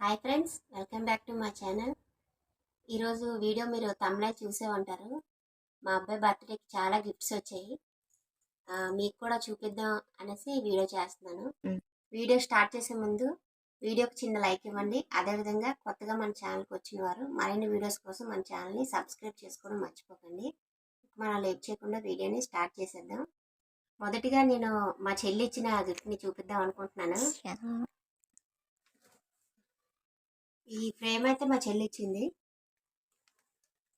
Hi friends welcome back to మా channel ఈరోజు video మీరు తమిళ చూసే ఉంటారు. మా అబ్బాయి బర్త్డేకి చాలా గిఫ్ట్స్ వచ్చాయి. మీకు కూడా చూపిద్దాం అనేసి వీడియో చేస్తున్నాను. వీడియో స్టార్ట్ చేసే ముందు వీడియోకి చిన్న లైక్ ఇవ్వండి. అదేవిధంగా కొత్తగా మన ఛానల్కి వచ్చిన వారు మరిన్ని వీడియోస్ కోసం మన ఛానల్ని సబ్స్క్రైబ్ చేసుకోవడం మర్చిపోకండి. మనం లేట్ చేయకుండా వీడియోని స్టార్ట్ చేసేద్దాం. మొదటిగా నేను మా చెల్లి ఇచ్చిన గిఫ్ట్ని చూపిద్దాం అనుకుంటున్నాను. ఈ ఫ్రేమ్ అయితే మా చెల్లి ఇచ్చింది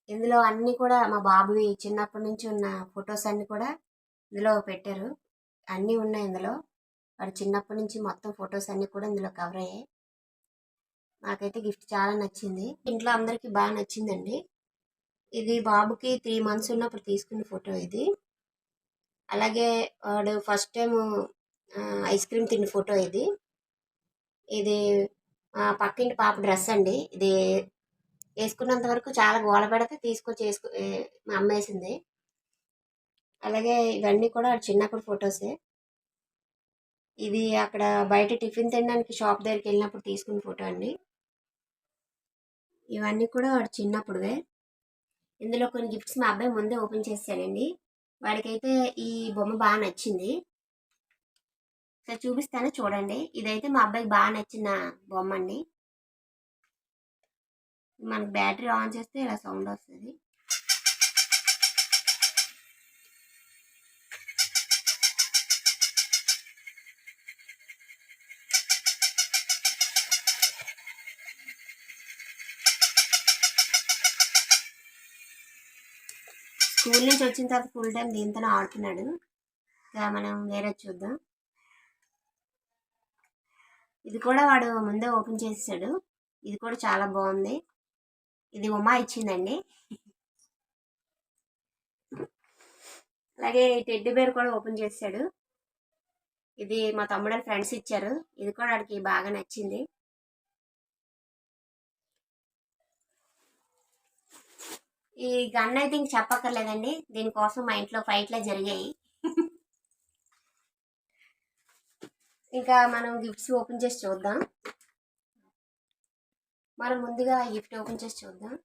ఇందులో అన్ని కూడా మా బాబువి చిన్నప్పటి నుంచి ఉన్న ఫొటోస్ అన్నీ కూడా ఇందులో పెట్టారు. అన్నీ ఉన్నాయి ఇందులో. వాడు చిన్నప్పటి నుంచి మొత్తం ఫొటోస్ అన్నీ కూడా ఇందులో కవర్ అయ్యాయి. నాకైతే గిఫ్ట్ చాలా నచ్చింది. ఇంట్లో అందరికీ బాగా నచ్చిందండి. ఇది బాబుకి త్రీ మంత్స్ ఉన్నప్పుడు తీసుకున్న ఫోటో ఇది. అలాగే వాడు ఫస్ట్ టైం ఐస్ క్రీమ్ తిన్న ఫోటో ఇది. ఇది పక్కింటి పాప డ్రెస్ అండి. ఇది వేసుకున్నంత వరకు చాలా గోల పెడితే తీసుకొచ్చి వేసుకు మా అమ్మ వేసింది. అలాగే ఇవన్నీ కూడా చిన్నప్పుడు ఫొటోసే ఇది అక్కడ బయట టిఫిన్ తినడానికి షాప్ దగ్గరికి వెళ్ళినప్పుడు తీసుకున్న ఫోటో అండి. ఇవన్నీ కూడా వాడు చిన్నప్పుడువే. ఇందులో కొన్ని గిఫ్ట్స్ మా అబ్బాయి ముందే ఓపెన్ చేశాడండి వాడికైతే ఈ బొమ్మ బాగా నచ్చింది. సరే చూపిస్తాను చూడండి. ఇదైతే మా అబ్బాయికి బాగా నచ్చిన బొమ్మ అండి మనకి బ్యాటరీ ఆన్ చేస్తే ఇలా సౌండ్ వస్తుంది. స్కూల్ నుంచి వచ్చిన తర్వాత ఫుల్ టైం దీంతోనే ఆడుతున్నాడు. ఇంకా మనం వేరే చూద్దాం. ఇది కూడా వాడు ముందే ఓపెన్ చేసేసాడు. ఇది కూడా చాలా బాగుంది. ఇది ఉమా ఇచ్చిందండి. అలాగే టెడ్డి బేర్ కూడా ఓపెన్ చేశాడు ఇది మా తమ్ముడు ఫ్రెండ్స్ ఇచ్చారు. ఇది కూడా వాడికి బాగా నచ్చింది. ఈ గన్ అయితే ఇంక చెప్పక్కర్లేదండి. దీనికోసం మా ఇంట్లో ఫైట్లే జరిగాయి. ఇంకా మనం గిఫ్ట్స్ ఓపెన్ చేసి చూద్దాం. మనం ముందుగా గిఫ్ట్ ఓపెన్ చేసి చూద్దాం.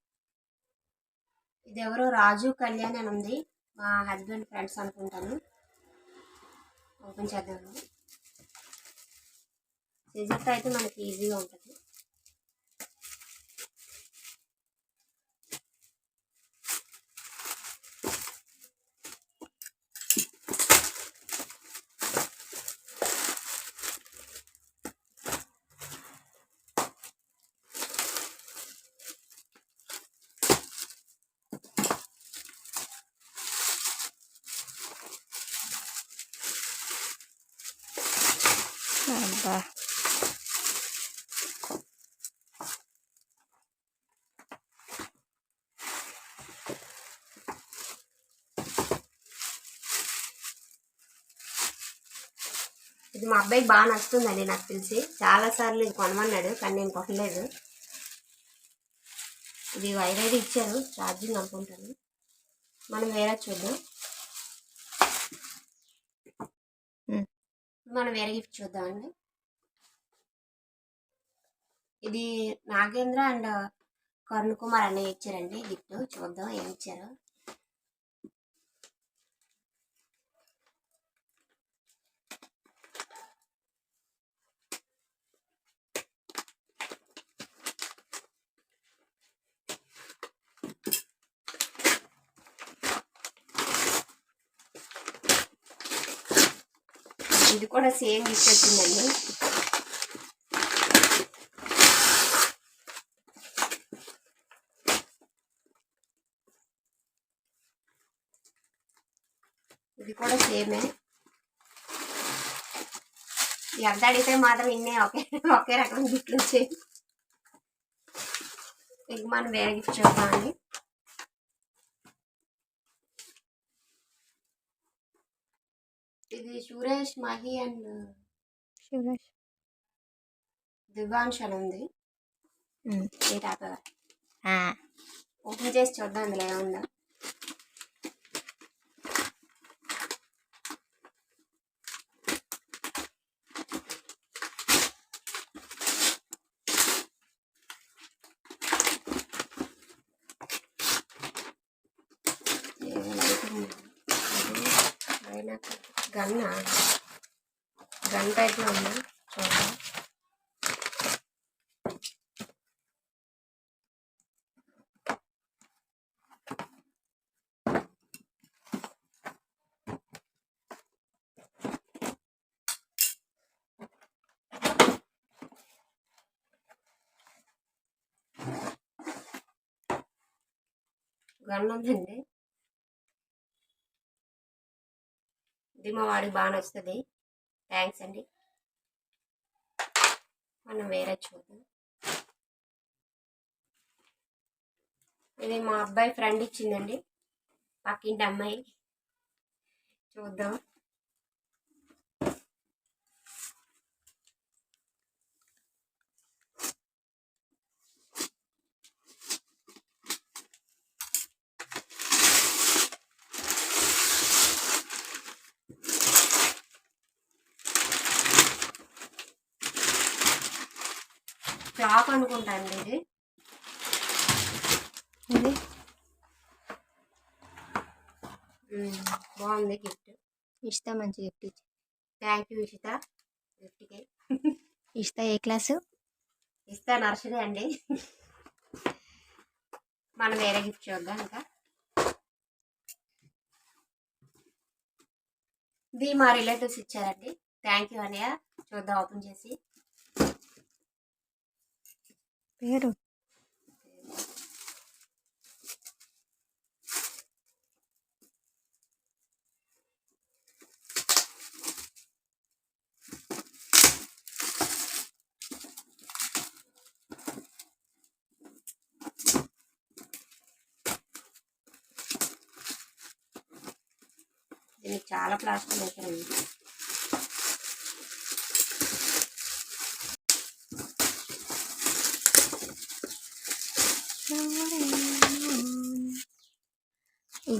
ఇది ఎవరో రాజు కళ్యాణ్ అని ఉంది. మా హస్బెండ్ ఫ్రెండ్స్ అనుకుంటాను. ఓపెన్ చేద్దాము. సీజర్తో అయితే మనకి ఈజీగా ఉంటుంది. అబ్బా ఇది మా అబ్బాయికి బాగా నచ్చుతుందండి నాకు తెలిసి. చాలా సార్లు ఇది కొనమన్నాడు కానీ నేను కొనలేదు. ఇది వైర్ అయితే ఇచ్చారు ఛార్జింగ్ అనుకుంటాను. మనం వేరే చూద్దాం. మనం వేరే గిఫ్ట్ చూద్దామండి. ఇది నాగేంద్ర అండ్ కరుణ్ కుమార్ అనే ఇచ్చారండి గిఫ్ట్. చూద్దాం ఏమి ఇచ్చారు. ఇది కూడా సేమ్ గిఫ్ట్ వచ్చిందండి ఇది కూడా సేమే ఎంత అడిగితే మాత్రం ఇన్నే ఒకే ఒకే రకం గిఫ్ట్లు వచ్చాయి ఇంక మనం వేరే గిఫ్ట్ చూద్దామండి ఇది సురేష్ మహి అండ్ శివరాజ్ దివాంశ్ అని ఉంది. తాత ఓపెన్ చేసి చూద్దాం అందులో ఏముందో. గన్న గన్ టైప్లో ఉంది? చూద్దాం. గన్ ఉందండి. ఇది మా వాడికి బాగా నచ్చుతుంది. థ్యాంక్స్ అండి. మనం వేరే చూద్దాం. ఇది మా అబ్బాయి ఫ్రెండ్ ఇచ్చిందండి. పక్కింటి అమ్మాయి. చూద్దాం. క్లాక్ అనుకుంటా అండి ఇది. ఇది. బాగుంది గిఫ్ట్. ఇష్ట మంచి గిఫ్ట్ ఇచ్చి. థ్యాంక్ యూ ఇషిత గిఫ్ట్కి. ఇష్ట ఏ క్లాసు? ఇస్తా నర్సరీ అండి. మనం వేరే గిఫ్ట్ చూద్దాం ఇంకా. ఇది మా రిలేటివ్స్ ఇచ్చారండి. థ్యాంక్ యూ అనయ్య చూద్దాం ఓపెన్ చేసి. పేరు? దీనికి చాలా ప్లాస్టిక్ అవసరం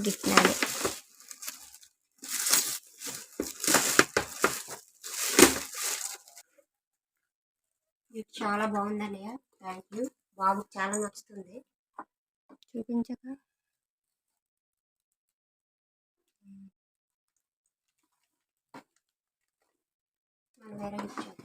నాది గిఫ్ట్ చాలా బాగుంది అన్నయ్య థ్యాంక్ యూ బాబుకి చాలా నచ్చుతుంది. చూపించక? మనం వేరే గిఫ్ట్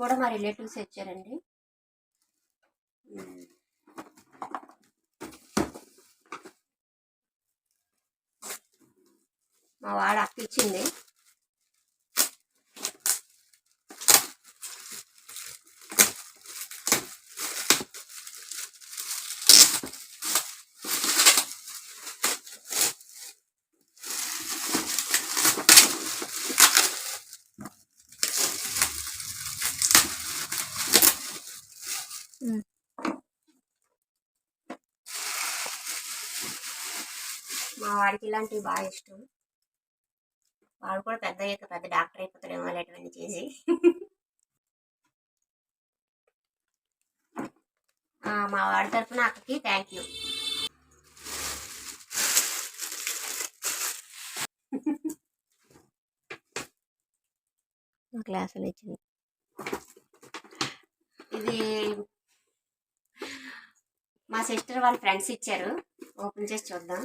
కూడా మా రిలేటివ్స్ ఇచ్చారండి. మా వాడు అక్క ఇచ్చింది. వాడికి ఇలాంటివి బాగా ఇష్టం. వాడు కూడా పెద్ద అయ్యాక పెద్ద డాక్టర్ అయిపోతాడేమో ఇలాంటివన్నీ చేసి. మా వాడి తరఫున అక్కకి థ్యాంక్ యూ మా క్లాసులో ఇచ్చింది. ఇది మా సిస్టర్ వాళ్ళ ఫ్రెండ్స్ ఇచ్చారు. ఓపెన్ చేసి చూద్దాం.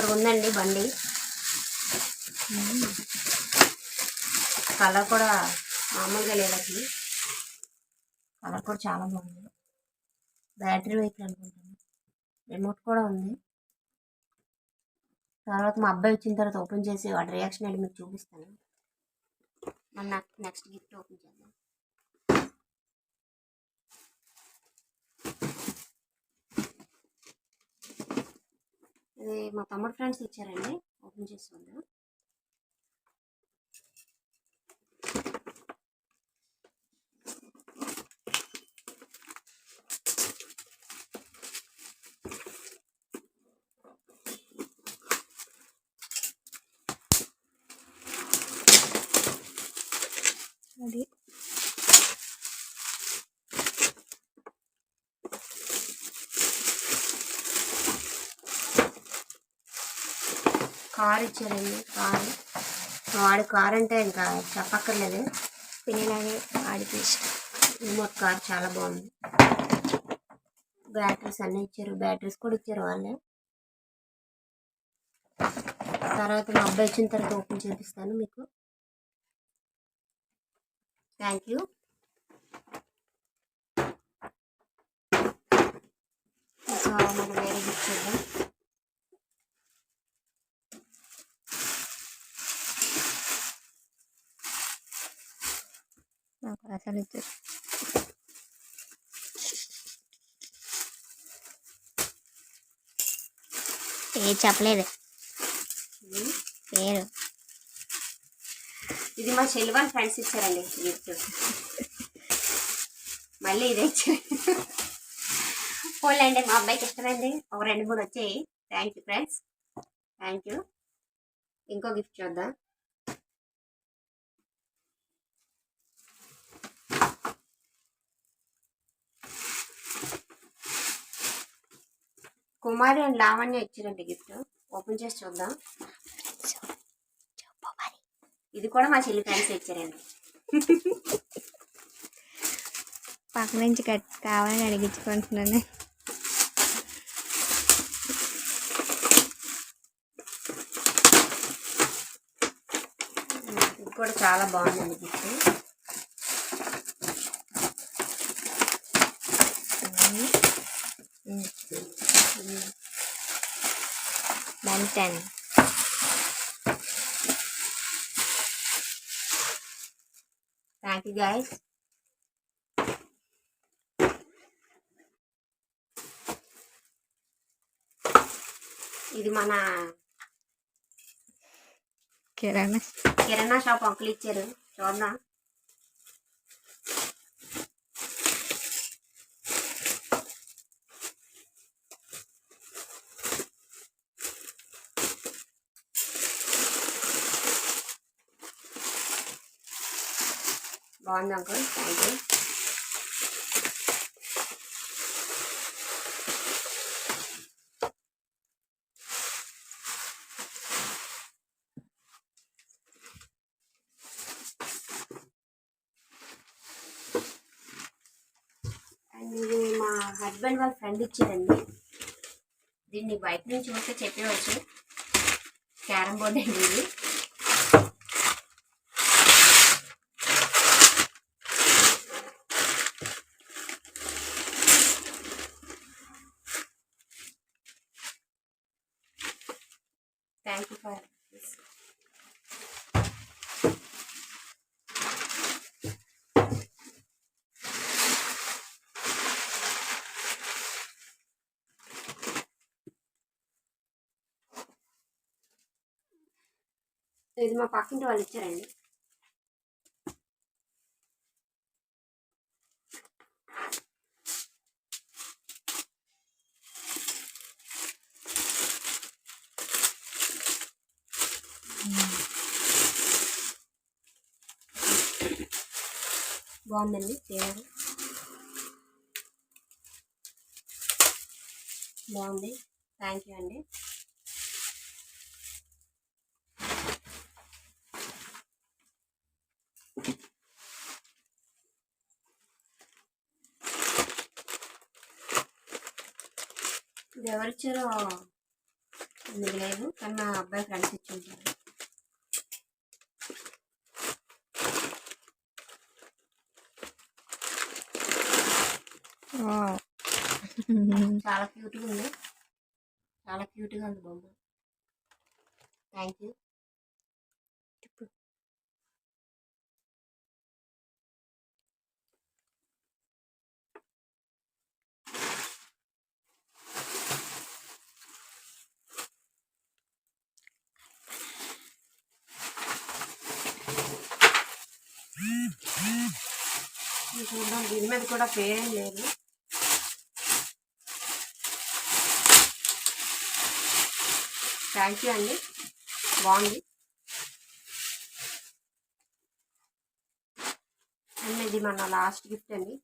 సూపర్గా ఉందండి బండి. కలర్ కూడా మామూలుగా లేదు కలర్ కూడా చాలా బాగుంది. బ్యాటరీ వెహికల్ అనుకుంటాను. రిమోట్ కూడా ఉంది. తర్వాత మా అబ్బాయి వచ్చిన తర్వాత ఓపెన్ చేసి వాడి రియాక్షన్ ఏంటి మీకు చూపిస్తాను. మన నెక్స్ట్ గిఫ్ట్ ఓపెన్ చేద్దాం. ఇది మా తమ్ముడు ఫ్రెండ్స్ ఇచ్చారండి. ఓపెన్ చేసి చూద్దాం. అది. కార్ ఇచ్చారండి కారు. వాడి కార్ అంటే ఇంకా చెప్పక్కర్లేదు. పిల్లలాగే వాడికి ఇష్టం రిమోట్ కార్ చాలా బాగుంది. బ్యాటరీస్ అన్నీ ఇచ్చారు. బ్యాటరీస్ కూడా ఇచ్చారు వాళ్ళే. తర్వాత మా అబ్బాయి వచ్చిన తర్వాత ఓపెన్ చేపిస్తాను మీకు. Thank you. సో మనం వేరే గిఫ్ట్ చేద్దాం. నాకు అసలు పేరు చెప్పలేదు. పేరు ఇది మా చెల్లి ఫ్రెండ్స్ ఇచ్చారండి. గిఫ్ట్ మళ్ళీ ఇదే ఇచ్చారు. పోలేండి మా అబ్బాయికి ఇష్టమైంది. ఒక రెండు మూడు వచ్చాయి. Thank you friends thank you ఇంకో గిఫ్ట్ చూద్దాం. కుమారి అండ్ లావణ్య ఇచ్చారండి గిఫ్ట్. ఓపెన్ చేసి చూద్దాం. ఇది కూడా మా చెల్లి ఫ్రెండ్స్ ఇచ్చారండి. పక్క నుంచి కట్ కావాలని అడిగించుకుంటున్నాను. ఇది కూడా చాలా బాగుందండి గిఫ్ట్. బంటన్ థ్యాంక్ యూ గైస్ ఇది మన కిరాణా కిరాణా షాప్ అంకుల్ ఇచ్చారు చూద్దాం బాగుంది అంకుల్ థ్యాంక్ యూ అండ్ ఇది మా హస్బెండ్ వాళ్ళ ఫ్రెండ్ ఇచ్చారండి దీన్ని బయట నుంచి చూస్తే చెప్పేవచ్చు క్యారమ్ బోర్డ్ అండి ఇది థ్యాంక్ యూ ఫర్ దిస్ ఇది మా పక్కింటి వాళ్ళు ఇచ్చారండి. బాగుందండి పేరు బాగుంది. థ్యాంక్ యూ అండి. ఇది ఎవరిచ్చారో మీకు లేదు కానీ మా అబ్బాయి ఫ్రెండ్స్ ఇచ్చి ఉంటారు చాలా క్యూట్గా ఉంది. చాలా క్యూట్గా ఉంది బొమ్మ. థ్యాంక్ యూ చూద్దాం. దీని మీద కూడా పేరేం లేదు. థ్యాంక్ యూ అండి. బాగుంది. అండ్ ఇది మన లాస్ట్ గిఫ్ట్ అండి.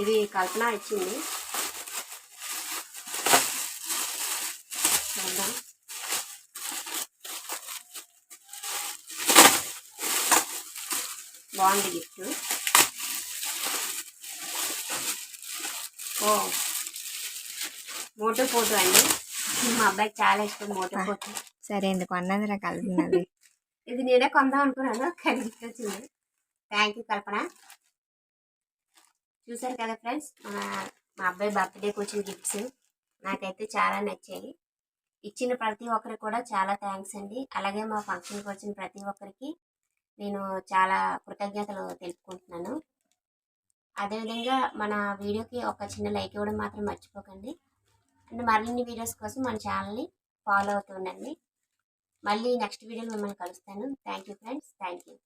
ఇది కల్పన ఇచ్చింది. చూద్దాం. బాగుంది గిఫ్ట్. ఓ. మోటో ఫోటో అండి మా అబ్బాయికి చాలా ఇష్టం మోటో ఫోటో సరే ఎందుకు? అన్నది నాకు కలుపుతున్నది ఇది నేనే కొందాం అనుకున్నాను. కానీ వచ్చింది. Thank you Kalpana. చూసారు కదా ఫ్రెండ్స్ మన మా అబ్బాయి బర్త్డేకి వచ్చిన గిఫ్ట్స్ నాకైతే చాలా నచ్చాయి. ఇచ్చిన ప్రతి ఒక్కరికి కూడా చాలా థ్యాంక్స్ అండి. అలాగే మా ఫంక్షన్కి వచ్చిన ప్రతి ఒక్కరికి నేను చాలా కృతజ్ఞతలు తెలుపుకుంటున్నాను. అదేవిధంగా మన వీడియోకి ఒక చిన్న లైక్ ఇవ్వడం మాత్రం మర్చిపోకండి. అండ్ మరిన్ని వీడియోస్ కోసం మన ఛానల్ని ఫాలో అవుతూ ఉండండి. మళ్ళీ నెక్స్ట్ వీడియోలో మిమ్మల్ని కలుస్తాను. Thank you friends. Thank you.